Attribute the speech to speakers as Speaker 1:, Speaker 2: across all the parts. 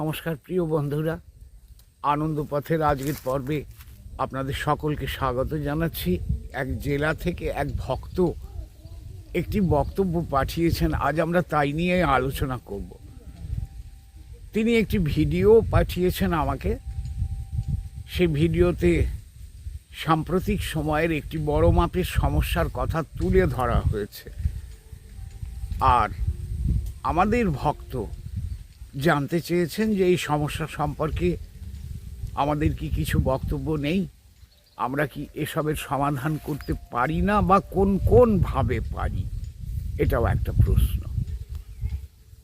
Speaker 1: নমস্কার প্রিয় বন্ধুরা, আনন্দ পথের আজকের পর্বে আপনাদের সকলকে স্বাগত জানাচ্ছি। এক জেলা থেকে এক ভক্ত একটি বক্তব্য পাঠিয়েছেন, আজ আমরা তাই নিয়ে আলোচনা করব। তিনি একটি ভিডিও পাঠিয়েছেন আমাকে। সেই ভিডিওতে সাম্প্রতিক সময়ের একটি বড় মাপের সমস্যার কথা তুলে ধরা হয়েছে। আর আমাদের ভক্ত জানতে চেয়েছেন যে এই সমস্যা সম্পর্কে আমাদের কি কিছু বক্তব্য নেই? আমরা কি এসবের সমাধান করতে পারি না বা কোন কোন ভাবে পারি? এটাও একটা প্রশ্ন।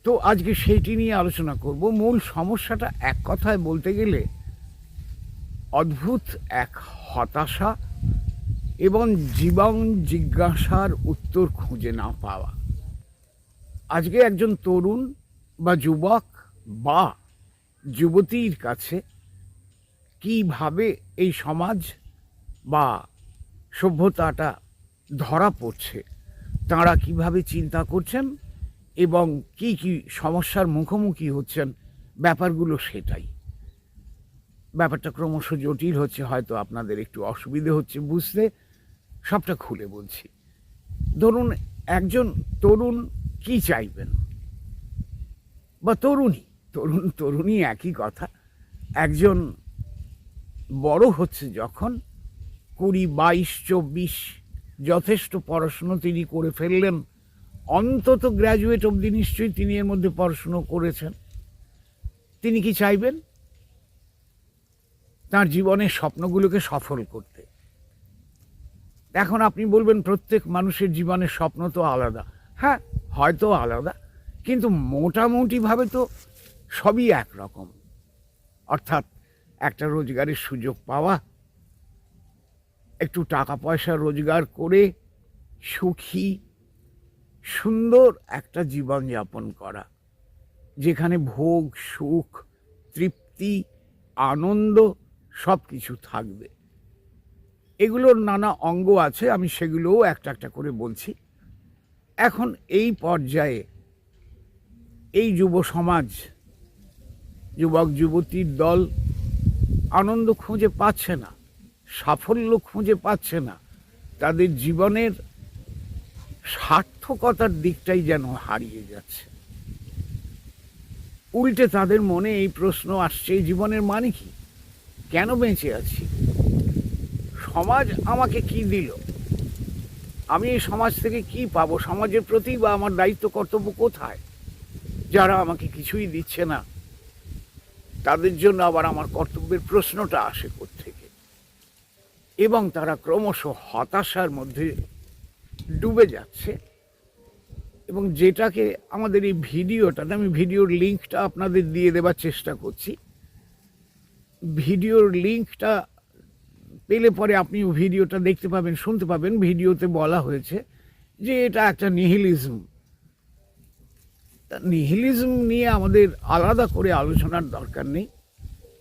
Speaker 1: তো আজকে সেইটি নিয়ে আলোচনা করব। মূল সমস্যাটা এক কথায় বলতে গেলে অদ্ভুত এক হতাশা এবং জীবন জিজ্ঞাসার উত্তর খুঁজে না পাওয়া। আজকে একজন তরুণ বা যুবক বা যুবতীর কাছে কীভাবে এই সমাজ বা সভ্যতাটা ধরা পড়ছে, তাঁরা কীভাবে চিন্তা করছেন এবং কি কি সমস্যার মুখোমুখি হচ্ছেন, ব্যাপারগুলো সেটাই। ব্যাপারটা ক্রমশ জটিল হচ্ছে, হয়তো আপনাদের একটু অসুবিধে হচ্ছে বুঝতে, সবটা খুলে বলছি। ধরুন, একজন তরুণ কি চাইবেন? বা তরুণী তরুণ তরুণী একই কথা। একজন বড় হচ্ছে যখন কুড়ি, বাইশ, চব্বিশ যথেষ্ট পড়াশুনো তিনি করে ফেললেন। অন্তত গ্র্যাজুয়েট অবধি নিশ্চয়ই তিনি এর মধ্যে পড়াশুনো করেছেন। তিনি কি চাইবেন? তার জীবনের স্বপ্নগুলোকে সফল করতে। এখন আপনি বলবেন, প্রত্যেক মানুষের জীবনের স্বপ্ন তো আলাদা। হ্যাঁ হয়তো আলাদা। কিন্তু মোটামুটিভাবে তো সবই একরকম। অর্থাৎ একটা রোজগারের সুযোগ পাওয়া, একটু টাকা পয়সা রোজগার করে সুখী, সুন্দর একটা জীবনযাপন করা, যেখানে ভোগ, সুখ, তৃপ্তি, আনন্দ সব কিছু থাকবে। এগুলোর নানা অঙ্গ আছে, আমি সেগুলোও একটা একটা করে বলছি। এখন এই পর্যায়ে এই যুব সমাজ যুবক যুবতীর দল আনন্দ খুঁজে পাচ্ছে না, সাফল্য খুঁজে পাচ্ছে না। তাদের জীবনের সার্থকতার দিকটাই যেন হারিয়ে যাচ্ছে। উল্টে তাদের মনে এই প্রশ্ন আসছে জীবনের মানে কি? কেন বেঁচে আছি? সমাজ আমাকে কি দিল? আমি এই সমাজ থেকে কি পাবো? সমাজের প্রতি বা আমার দায়িত্ব, কর্তব্য কোথায়? যারা আমাকে কিছুই দিচ্ছে না তাদের জন্য আবার আমার কর্তব্যের প্রশ্নটা আসে থেকে এবং তারা ক্রমশ হতাশার মধ্যে ডুবে যাচ্ছে। এবং যেটাকে আমাদের এই ভিডিওটা, আমি ভিডিওর লিঙ্কটা আপনাদের দিয়ে দেবার চেষ্টা করছি। ভিডিওর লিঙ্কটা পেলে পরে আপনি ভিডিওটা দেখতে পাবেন, শুনতে পাবেন। ভিডিওতে বলা হয়েছে যে এটা একটা নিহিলিজম। নিহিলিজম নিয়ে আমাদের আলাদা করে আলোচনার দরকার নেই।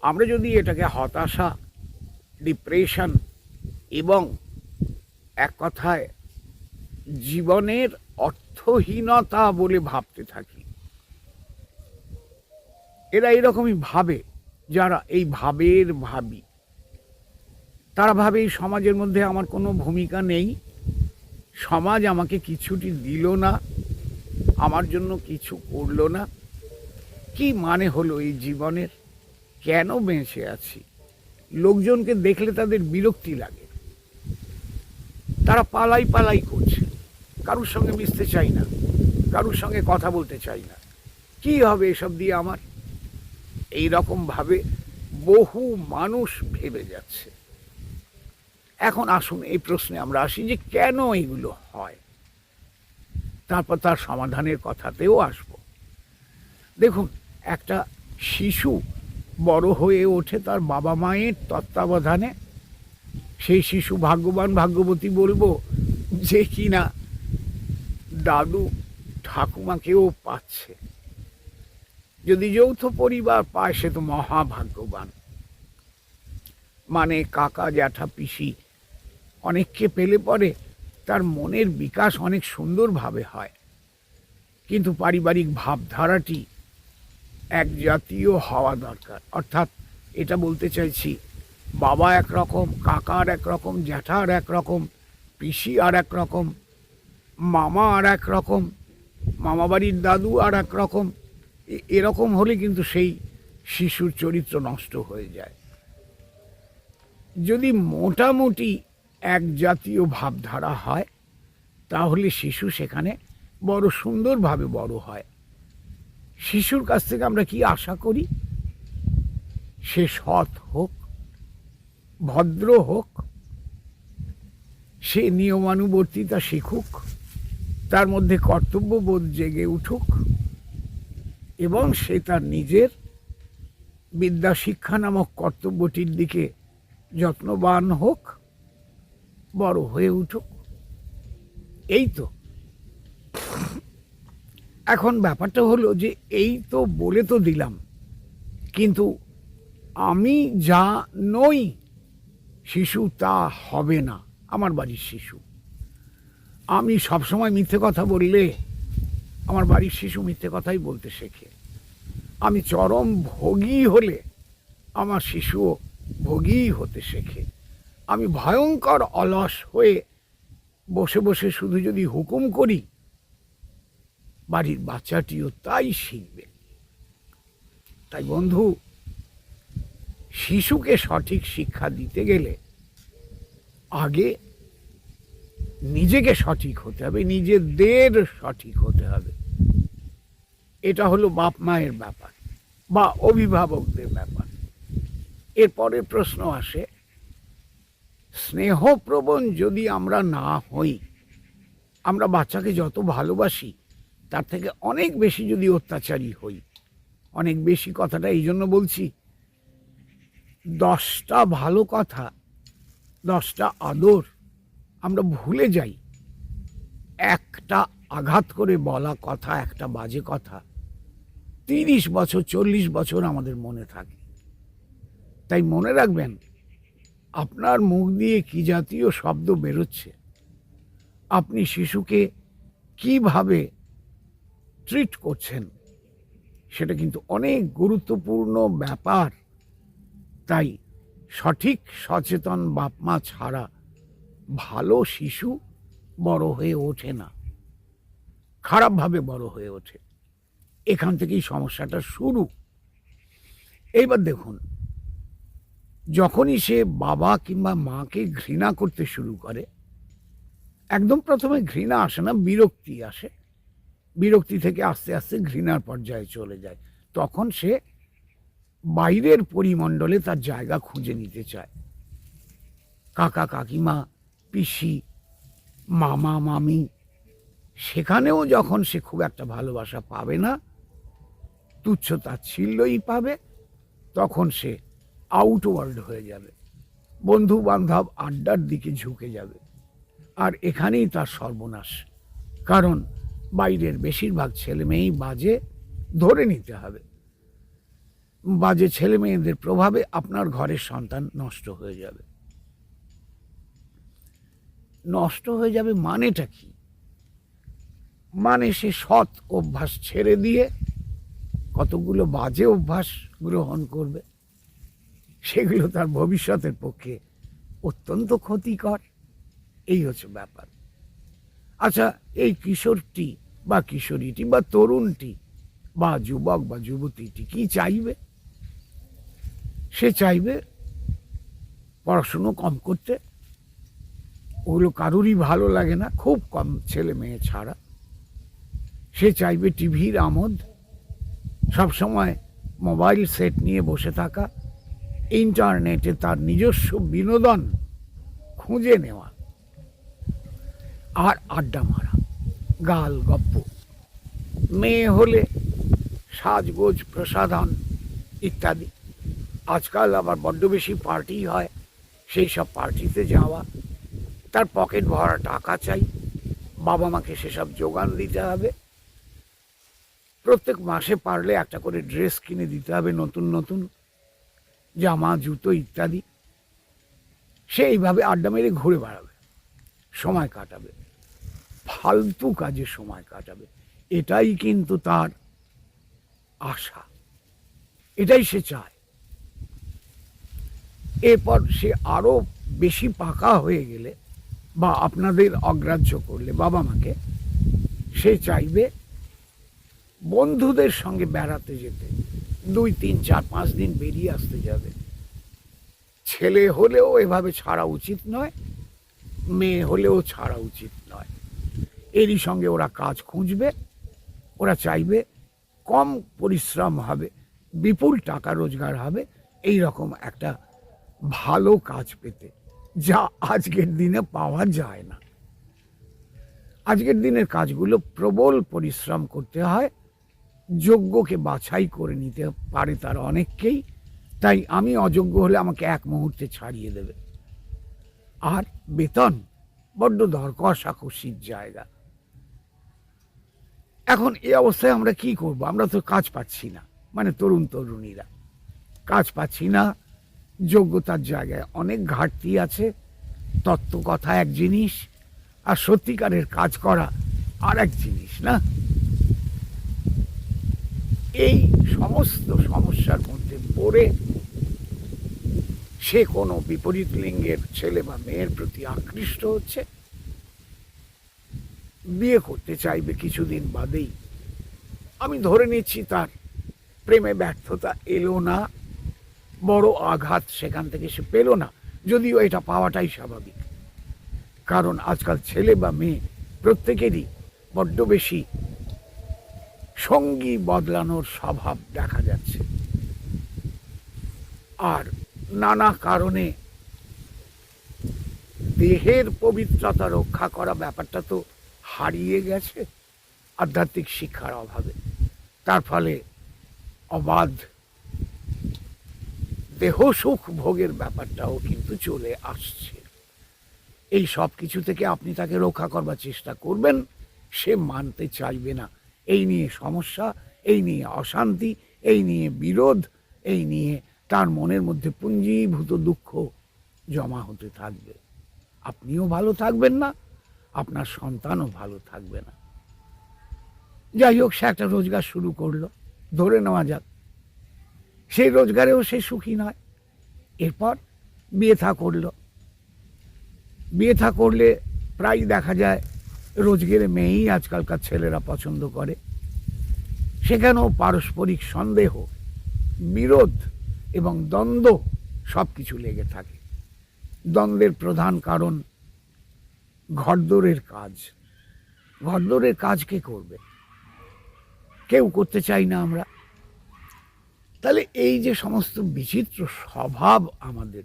Speaker 1: আমরা যদি এটাকে হতাশা ডিপ্রেশন এবং এক কথায় জীবনের অর্থহীনতা বলে ভাবতে থাকি। এরা এরকমই ভাবে, যারা এই ভাবের ভাবি। তারা ভাবে এই সমাজের মধ্যে আমার কোনো ভূমিকা নেই। সমাজ আমাকে কিছুটি দিল না। আমার জন্য কিছু করল না। কি মানে হলো এই জীবনের? কেন বেঁচে আছি? লোকজনকে দেখলে তাদের বিরক্তি লাগে। তারা পালাই পালাই করছে। কারুর সঙ্গে মিশতে চাই না। কারুর সঙ্গে কথা বলতে চাই না। কি হবে এসব দিয়ে আমার? এই রকম ভাবে বহু মানুষ ভেবে যাচ্ছে। এখন আসুন এই প্রশ্নে আমরা আসি যে কেন এগুলো হয়? তারপর তার সমাধানের কথাতেও আসব। দেখুন, একটা শিশু বড় হয়ে ওঠে তার বাবা মায়ের তত্ত্বাবধানে। সেই শিশু ভাগ্যবান ভাগ্যবতী বলব যে কিনা দাদু ঠাকুমাকেও পাচ্ছে। যদি যৌথ পরিবার পায়, সে তো মহাভাগ্যবান। মানে কাকা, জ্যাঠা, পিসি অনেককে পেলে পরে তার মনের বিকাশ অনেক সুন্দরভাবে হয়। কিন্তু পারিবারিক ভাবধারাটি এক জাতীয় হওয়া দরকার। অর্থাৎ এটা বলতে চাইছি, বাবা একরকম, কাকার একরকম, জ্যাঠার একরকম, পিসি আর এক রকম মামা আর এক রকম মামা বাড়ির দাদু আর এক রকম এ- এরকম হলে কিন্তু সেই শিশুর চরিত্র নষ্ট হয়ে যায়। যদি মোটামুটি এক জাতীয় ভাবধারা হয়, তাহলে শিশু সেখানে বড় সুন্দরভাবে বড় হয়। শিশুর কাছ থেকে আমরা কি আশা করি? সে সৎ হোক, ভদ্র হোক, সে নিয়মানুবর্তিতা শিখুক, তার মধ্যে কর্তব্যবোধ জেগে উঠুক, এবং সে তার নিজের বিদ্যা শিক্ষা নামক কর্তব্যটির দিকে যত্নবান হোক বড় হয়ে উঠুক এই তো। এখন ব্যাপারটা হলো যে এই তো বলে তো দিলাম, কিন্তু আমি যা নই, শিশু তা হবে না, আমার বাড়ির শিশু। আমি সবসময় মিথ্যে কথা বললে আমার বাড়ির শিশু মিথ্যে কথাই বলতে শেখে। আমি চরম ভোগী হলে আমার শিশুও ভোগী হতে শেখে। আমি ভয়ঙ্কর অলস হয়ে বসে বসে শুধু যদি হুকুম করি, বাড়ির বাচ্চাটিও তাই শিখবে। তাই বন্ধু, শিশুকে সঠিক শিক্ষা দিতে গেলে আগে নিজেকে সঠিক হতে হবে, নিজেদের সঠিক হতে হবে। এটা হলো বাপ মায়ের ব্যাপার বা অভিভাবকদের ব্যাপার। এরপরের প্রশ্ন আসে স্নেহপ্রবণ যদি আমরা না হই, আমরা বাচ্চাকে যত ভালোবাসি, তার থেকে অনেক বেশি যদি অত্যাচারী হই, অনেক বেশি কথাটা এই জন্য বলছি, দশটা ভালো কথা, দশটা আদর আমরা ভুলে যাই। একটা আঘাত করে বলা কথা, একটা বাজে কথা তিরিশ বছর, চল্লিশ বছর আমাদের মনে থাকে। তাই মনে রাখবেন আপনার মুখ দিয়ে কি জাতীয় শব্দ বেরোচ্ছে? আপনি শিশুকে কীভাবে ট্রিট করছেন? সেটা কিন্তু অনেক গুরুত্বপূর্ণ ব্যাপার। তাই সঠিক সচেতন বাপ মা ছাড়া ভালো শিশু বড় হয়ে ওঠে না। খারাপভাবে বড় হয়ে ওঠে। এখান থেকেই সমস্যাটা শুরু। এইবার দেখুন যখনই সে বাবা কিংবা মাকে ঘৃণা করতে শুরু করে, একদম প্রথমে ঘৃণা আসে না, বিরক্তি আসে। বিরক্তি থেকে আস্তে আস্তে ঘৃণার পর্যায়ে চলে যায়। তখন সে বাইরের পরিমণ্ডলে তার জায়গা খুঁজে নিতে চায়। কাকা, কাকিমা, পিসি, মামা, মামি, সেখানেও যখন সে খুব একটা ভালোবাসা পাবে না, তুচ্ছ তাচ্ছিল্যই পাবে, তখন সে আউটওয়ার্ল্ড হয়ে যাবে। বন্ধু বান্ধব আড্ডার দিকে ঝুঁকে যাবে। আর এখানেই তার সর্বনাশ। কারণ বাইরের বেশিরভাগ ছেলে মেয়েই বাজে ধরে নিতে হবে। বাজে ছেলে মেয়েদের প্রভাবে আপনার ঘরের সন্তান নষ্ট হয়ে যাবে। নষ্ট হয়ে যাবে মানেটা কি? মানে সে সৎ অভ্যাস ছেড়ে দিয়ে কতগুলো বাজে অভ্যাস গ্রহণ করবে। সেগুলো তার ভবিষ্যতের পক্ষে অত্যন্ত ক্ষতিকর। এই হচ্ছে ব্যাপার। আচ্ছা এই কিশোরটি বা কিশোরীটি বা তরুণটি বা যুবক বা যুবতীটি কি চাইবে? সে চাইবে পড়াশুনো কম করতে। ওগুলো কারোরই ভালো লাগে না, খুব কম ছেলে মেয়ে ছাড়া। সে চাইবে টিভির আমোদ, সবসময় মোবাইল সেট নিয়ে বসে থাকা। ইন্টারনেটে তার নিজস্ব বিনোদন খুঁজে নেওয়া আর আড্ডা মারা, গাল গপ্প। মেয়ে হলে সাজগোজ, প্রসাধন ইত্যাদি। আজকাল আবার বড্ড বেশি পার্টি হয়, সেই সব পার্টিতে যাওয়া। তার পকেট ভরা টাকা চাই, বাবা মাকে সেসব যোগান দিতে হবে। প্রত্যেক মাসে পারলে একটা করে ড্রেস কিনে দিতে হবে নতুন নতুন। জামা, জুতো ইত্যাদি। সে এইভাবে আড্ডা মেরে ঘুরে বেড়াবে। সময় কাটাবে। ফালতু কাজে সময় কাটাবে। এটাই কিন্তু তার আশা। এটাই সে চায়। এরপর সে আরও বেশি পাকা হয়ে গেলে বা আপনাদের অগ্রাহ্য করলে বাবা মাকে, সে চাইবে বন্ধুদের সঙ্গে বেড়াতে যেতে। দুই তিন, চার, পাঁচ দিন বেরিয়ে আসতে যাবে। ছেলে হলেও এভাবে ছাড়া উচিত নয়, মেয়ে হলেও ছাড়া উচিত নয়। এরই সঙ্গে ওরা কাজ খুঁজবে, ওরা চাইবে কম পরিশ্রম হবে, বিপুল টাকা রোজগার হবে, এই রকম একটা ভালো কাজ পেতে, যা আজকের দিনে পাওয়া যায় না। আজকের দিনের কাজগুলো প্রবল পরিশ্রম করতে হয় যোগ্যকে বাছাই করে নিতে পারে তার অনেককেই, তাই আমি অযোগ্য হলে আমাকে এক মুহূর্তে ছাড়িয়ে দেবে। আর বেতন বড্ড দর কষাকষির জায়গা। এখন এই অবস্থায় আমরা কি করব? আমরা তো কাজ পাচ্ছি না। মানে তরুণ তরুণীরা। কাজ পাচ্ছি না, যোগ্যতার জায়গায় অনেক ঘাটতি আছে তত্ত্ব কথা এক জিনিস, আর সত্যিকারের কাজ করা আর এক জিনিস, না? এই সমস্ত সমস্যার মধ্যে পড়ে সে কোনো বিপরীত লিঙ্গের ছেলে বা মেয়ের প্রতি আকৃষ্ট হচ্ছে? বিয়ে করতে চাইবে কিছুদিন বাদেই। আমি ধরে নিচ্ছি তার প্রেমে ব্যর্থতা এলো না, বড় আঘাত সেখান থেকে সে পেল না, যদিও এটা পাওয়াটাই স্বাভাবিক। কারণ আজকাল ছেলে বা মেয়ে প্রত্যেকেরই বড্ড বেশি সঙ্গী বদলানোর স্বভাব দেখা যাচ্ছে। আর নানা কারণে দেহের পবিত্রতা রক্ষা করা ব্যাপারটা তো হারিয়ে গেছে আধ্যাত্মিক শিক্ষার অভাবে। তার ফলে অবাধ দেহ সুখ ভোগের ব্যাপারটাও কিন্তু চলে আসছে। এই সব কিছু থেকে আপনি তাকে রক্ষা করবার চেষ্টা করবেন, সে মানতে চাইবে না। এই নিয়ে সমস্যা, এই নিয়ে অশান্তি, এই নিয়ে বিরোধ, এই নিয়ে তার মনের মধ্যে পুঞ্জীভূত দুঃখ জমা হতে থাকবে। আপনিও ভালো থাকবেন না, আপনার সন্তানও ভালো থাকবে না। যাই হোক, সে একটা রোজগার শুরু করল, ধরে নেওয়া যাক। সেই রোজগারেও সে সুখী নয়। এরপর বিয়ে থা করল। বিয়ে থা করলে প্রায় দেখা যায় রোজগেরে মেয়েই আজকালকার ছেলেরা পছন্দ করে। সেখানেও পারস্পরিক সন্দেহ, বিরোধ এবং দ্বন্দ্ব সব কিছু লেগে থাকে। দ্বন্দ্বের প্রধান কারণ ঘরদোরের কাজ। ঘরদোরের কাজ কে করবে? কেউ করতে চাই না আমরা। তাহলে এই যে সমস্ত বিচিত্র স্বভাব আমাদের,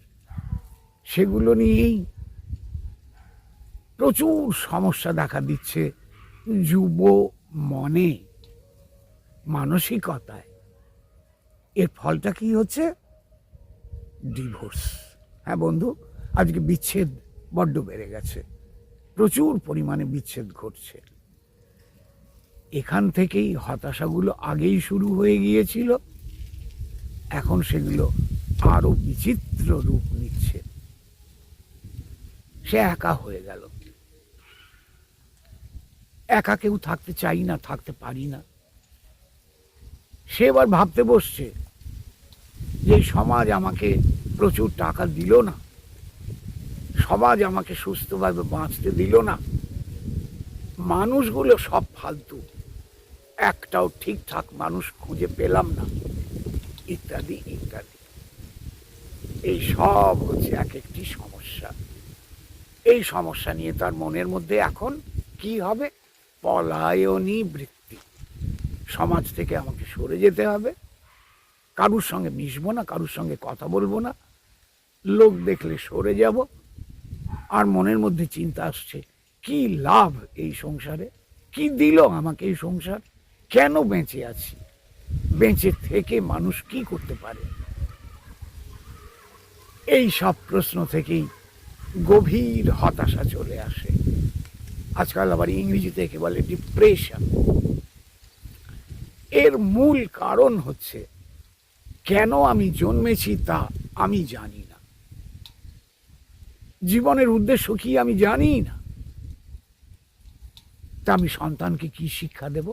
Speaker 1: সেগুলো নিয়েই প্রচুর সমস্যা দেখা দিচ্ছে যুব মনে, মানসিকতায়। এর ফলটা কি হচ্ছে? ডিভোর্স। হ্যাঁ বন্ধু, আজকে বিচ্ছেদ বড্ড বেড়ে গেছে। প্রচুর পরিমাণে বিচ্ছেদ ঘটছে। এখান থেকেই হতাশাগুলো আগেই শুরু হয়ে গিয়েছিল। এখন সেগুলো আরও বিচিত্র রূপ নিচ্ছে। সে একা হয়ে গেল। একা কেউ থাকতে চাই না, থাকতে পারি না। সে এবার ভাবতে বসছে যে সমাজ আমাকে প্রচুর টাকা দিল না। সমাজ আমাকে সুস্থভাবে বাঁচতে দিল না। মানুষগুলো সব ফালতু। একটাও ঠিকঠাক মানুষ খুঁজে পেলাম না। ইত্যাদি ইত্যাদি। এই সব হচ্ছে এক একটি সমস্যা। এই সমস্যা নিয়ে তার মনের মধ্যে এখন কি হবে? পলায়নী বৃত্তি সমাজ থেকে আমাকে সরে যেতে হবে। কারুর সঙ্গে মিশবো না, কারুর সঙ্গে কথা বলব না। লোক দেখলে সরে যাব। আর মনের মধ্যে চিন্তা আসছে, কি লাভ এই সংসারে? কি দিল আমাকে এই সংসার? কেন বেঁচে আছি? বেঁচে থেকে মানুষ কি করতে পারে? এই সব প্রশ্ন থেকেই গভীর হতাশা চলে আসে। আজকাল আবার ইংরেজিতে একে বলে ডিপ্রেশন এর মূল কারণ হচ্ছে, কেন আমি জন্মেছি তা আমি জানি না। জীবনের উদ্দেশ্য কি আমি জানি না। তা আমি সন্তানকে কি শিক্ষা দেব?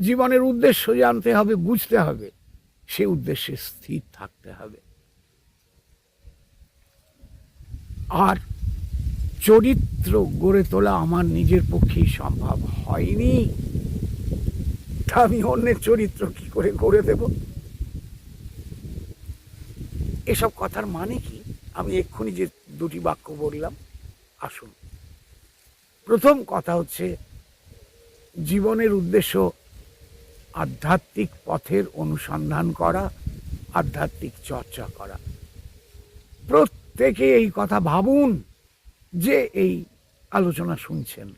Speaker 1: জীবনের উদ্দেশ্য জানতে হবে, বুঝতে হবে, সে উদ্দেশ্যে স্থির থাকতে হবে। আর চরিত্র গড়ে তোলা আমার নিজের পক্ষেই সম্ভব হয়নি। তা আমি অন্যের চরিত্র কি করে গড়ে দেব? এসব কথার মানে কি? আমি এক্ষুনি যে দুটি বাক্য বললাম, আসুন। প্রথম কথা হচ্ছে, জীবনের উদ্দেশ্য আধ্যাত্মিক পথের অনুসন্ধান করা, আধ্যাত্মিক চর্চা করা। প্রত্যেকে এই কথা ভাবুন। যে এই আলোচনা শুনছেন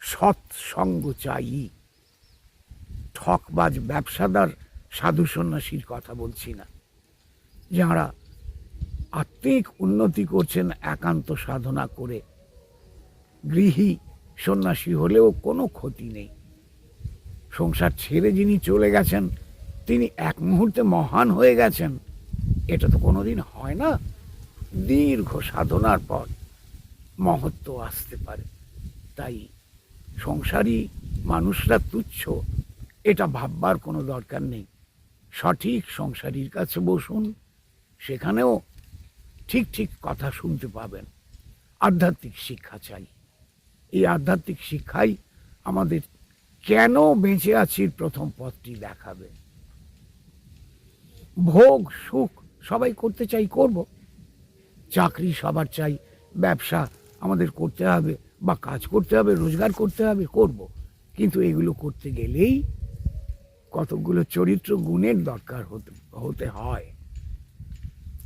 Speaker 1: সৎসঙ্গ চাই। ঠকবাজ ব্যবসাদার, সাধু সন্ন্যাসীর কথা বলছি না। যারা আত্মিক উন্নতি করছেন, একান্ত সাধনা করে, গৃহী সন্ন্যাসী হলেও কোনো ক্ষতি নেই। সংসার ছেড়ে যিনি চলে গেছেন, তিনি এক মুহূর্তে মহান হয়ে গেছেন। এটা তো কোনোদিন হয় না। দীর্ঘ সাধনার পর মহত্ব আসতে পারে। তাই সংসারী মানুষরা তুচ্ছ, এটা ভাববার কোনো দরকার নেই। সঠিক সংসারীর কাছে বসুন, সেখানেও ঠিক ঠিক কথা শুনতে পাবেন। আধ্যাত্মিক শিক্ষা চাই। এই আধ্যাত্মিক শিক্ষাই আমাদের কেন বেঁচে আছি প্রথম পথটি দেখাবে। ভোগ, সুখ সবাই করতে চাই, করব। চাকরি সবার চাই, ব্যবসা আমাদের করতে হবে বা কাজ করতে হবে, রোজগার করতে হবে, করব। কিন্তু এগুলো করতে গেলেই কতগুলো চরিত্র গুণের দরকার হতে হতে হয়।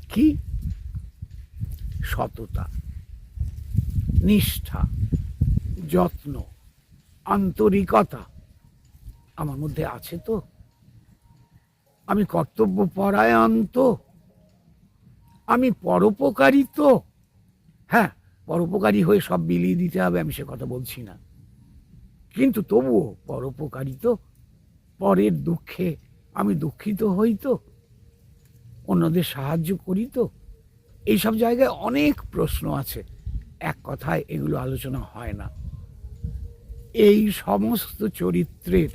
Speaker 1: কি? সততা, নিষ্ঠা, যত্ন, আন্তরিকতা আমার মধ্যে আছে তো। আমি কর্তব্য পরায়ণ তো। আমি পরোপকারী তো। হ্যাঁ পরোপকারী হয়ে সব বিলিয়ে দিতে হবে, আমি সে কথা বলছি না। কিন্তু তবুও পরোপকারী তো, পরের দুঃখে আমি দুঃখিত হই তো, অন্যদের সাহায্য করি তো। এইসব জায়গায় অনেক প্রশ্ন আছে, এক কথায় এগুলো আলোচনা হয় না। এই সমস্ত চরিত্রের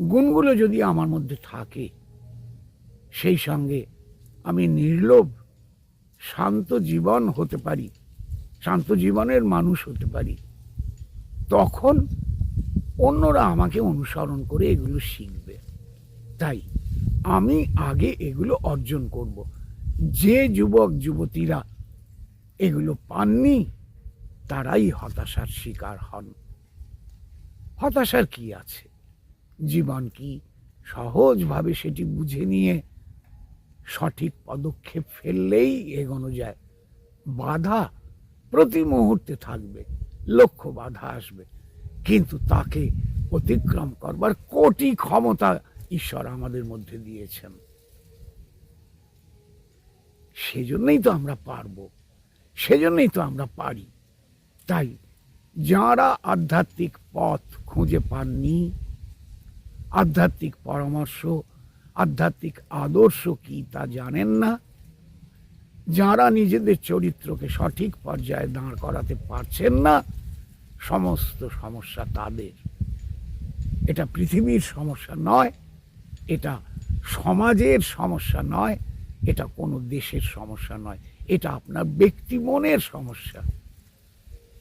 Speaker 1: গুণগুলো যদি আমার মধ্যে থাকে, সেই সঙ্গে আমি নির্লোভ শান্ত জীবন হতে পারি, শান্ত জীবনের মানুষ হতে পারি। তখন অন্যরা আমাকে অনুসরণ করে এগুলো শিখবে। তাই আমি আগে এগুলো অর্জন করব। যে যুবক, যুবতীরা এগুলো পাননি, তারাই হতাশার শিকার হন। হতাশার কি আছে? জীবন কি সহজভাবে সেটি বুঝে নিয়ে সঠিক পদক্ষেপ ফেললেই এগোনো যায়। বাধা প্রতি মুহূর্তে থাকবে, লক্ষ্য বাধা আসবে। কিন্তু তাকে অতিক্রম করবার কোটি ক্ষমতা ঈশ্বর আমাদের মধ্যে দিয়েছেন। সেজন্যই তো আমরা পারব, সেজন্যই তো আমরা পারি। তাই যারা আধ্যাত্মিক পথ খুঁজে পাননি, আধ্যাত্মিক পরামর্শ আধ্যাত্মিক আদর্শ কি তা জানেন না। যারা নিজেদের চরিত্রকে সঠিক পর্যায়ে দাঁড় করাতে পারছেন না, সমস্ত সমস্যা তাদের। এটা পৃথিবীর সমস্যা নয়, এটা সমাজের সমস্যা নয়, এটা কোনো দেশের সমস্যা নয়, এটা আপনার ব্যক্তি মনের সমস্যা।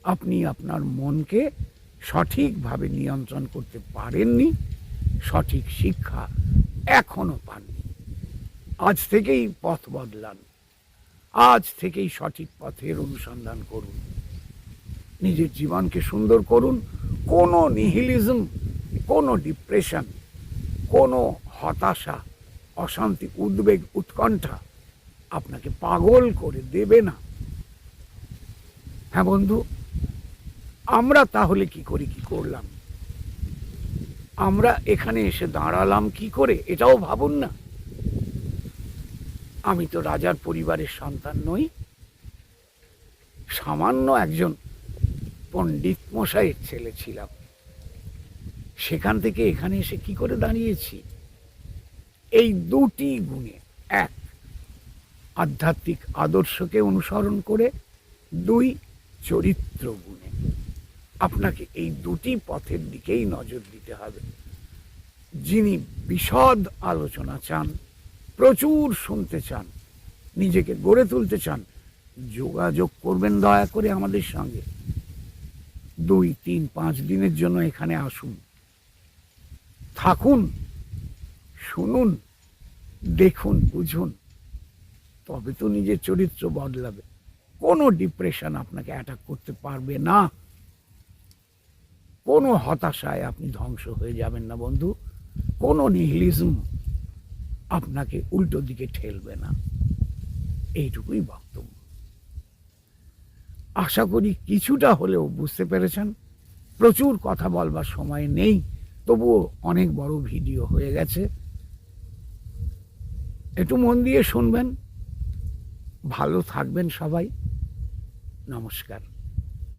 Speaker 1: আপনি আপনার মনকে সঠিকভাবে নিয়ন্ত্রণ করতে পারেননি, সঠিক শিক্ষা এখনও পাননি। আজ থেকেই পথ বদলান। আজ থেকেই সঠিক পথের অনুসন্ধান করুন। নিজের জীবনকে সুন্দর করুন। কোনো নিহিলিজম কোনো ডিপ্রেশন কোনো হতাশা, অশান্তি, উদ্বেগ, উৎকণ্ঠা আপনাকে পাগল করে দেবে না। হ্যাঁ বন্ধু, আমরা তাহলে কি করি, কি করলাম? আমরা এখানে এসে দাঁড়ালাম কি করে? এটাও ভাবুন না। আমি তো রাজার পরিবারের সন্তান নই। সামান্য একজন পণ্ডিত মশাইয়ের ছেলে ছিলাম। সেখান থেকে এখানে এসে কি করে দাঁড়িয়েছি? এই দুটি গুণে এক, আধ্যাত্মিক আদর্শকে অনুসরণ করে দুই, চরিত্র গুণে। আপনাকে এই দুটি পথের দিকেই নজর দিতে হবে। যিনি বিশদ আলোচনা চান, প্রচুর শুনতে চান, নিজেকে গড়ে তুলতে চান, যোগাযোগ করবেন দয়া করে আমাদের সঙ্গে। দুই, তিন, পাঁচ দিনের জন্য এখানে আসুন। থাকুন, শুনুন, দেখুন, বুঝুন। তবে তো নিজের চরিত্র বদলাবে। কোনো ডিপ্রেশন আপনাকে অ্যাটাক করতে পারবে না। কোনো হতাশায় আপনি ধ্বংস হয়ে যাবেন না, বন্ধু। কোনো নিহিলিজম আপনাকে উল্টো দিকে ঠেলবে না। এইটুকুই বক্তব্য। আশা করি কিছুটা হলেও বুঝতে পেরেছেন। প্রচুর কথা বলবার সময় নেই, তবুও অনেক বড় ভিডিও হয়ে গেছে। একটু মন দিয়ে শুনবেন। ভালো থাকবেন সবাই। নমস্কার।